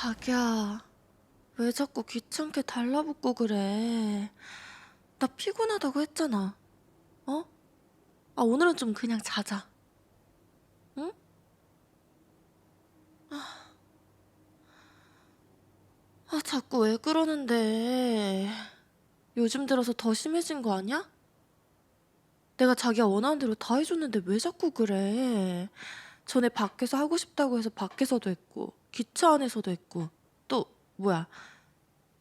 자기야, 왜 자꾸 귀찮게 달라붙고 그래? 나 피곤하다고 했잖아. 어? 아, 오늘은 좀 그냥 자자. 응? 아, 아, 자꾸 왜 그러는데? 요즘 들어서 더 심해진 거 아니야? 내가 자기가 원하는 대로 다 해줬는데 왜 자꾸 그래? 전에 밖에서 하고 싶다고 해서 밖에서도 했고, 기차 안에서도 했고, 또, 뭐야.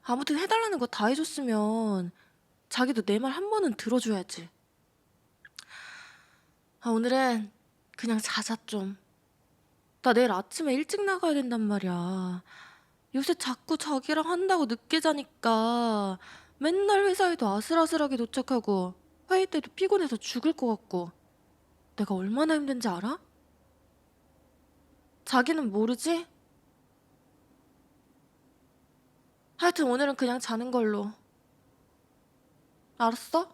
아무튼 해달라는 거 다 해줬으면 자기도 내 말 한 번은 들어줘야지. 아, 오늘은 그냥 자자 좀. 나 내일 아침에 일찍 나가야 된단 말이야. 요새 자꾸 자기랑 한다고 늦게 자니까 맨날 회사에도 아슬아슬하게 도착하고 회의 때도 피곤해서 죽을 것 같고 내가 얼마나 힘든지 알아? 자기는 모르지? 하여튼 오늘은 그냥 자는 걸로. 알았어?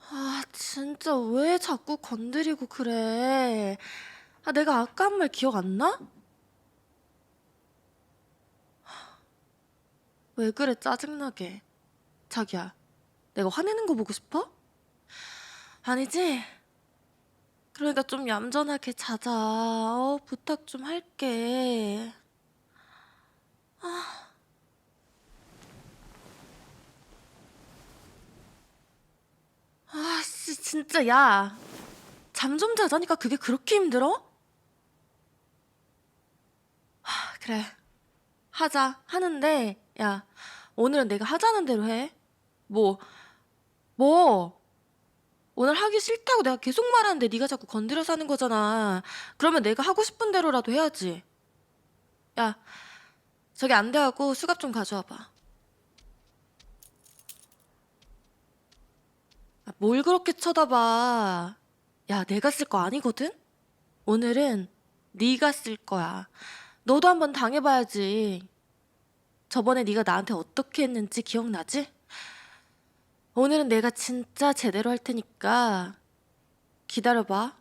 아, 진짜 왜 자꾸 건드리고 그래? 아, 내가 아까 한 말 기억 안 나? 왜 그래, 짜증나게. 자기야, 내가 화내는 거 보고 싶어? 아니지? 그러니까 좀 얌전하게 자자. 어, 부탁 좀 할게. 아, 아 씨, 진짜, 야. 잠 좀 자자니까 그게 그렇게 힘들어? 하, 그래. 하자. 하는데, 야, 오늘은 내가 하자는 대로 해. 뭐, 뭐. 오늘 하기 싫다고 내가 계속 말하는데 네가 자꾸 건드려서 하는 거잖아. 그러면 내가 하고 싶은 대로라도 해야지. 야, 저기 안 돼하고 수갑 좀 가져와 봐. 아, 뭘 그렇게 쳐다봐. 야, 내가 쓸 거 아니거든? 오늘은 네가 쓸 거야. 너도 한번 당해봐야지. 저번에 네가 나한테 어떻게 했는지 기억나지? 오늘은 내가 진짜 제대로 할 테니까 기다려봐.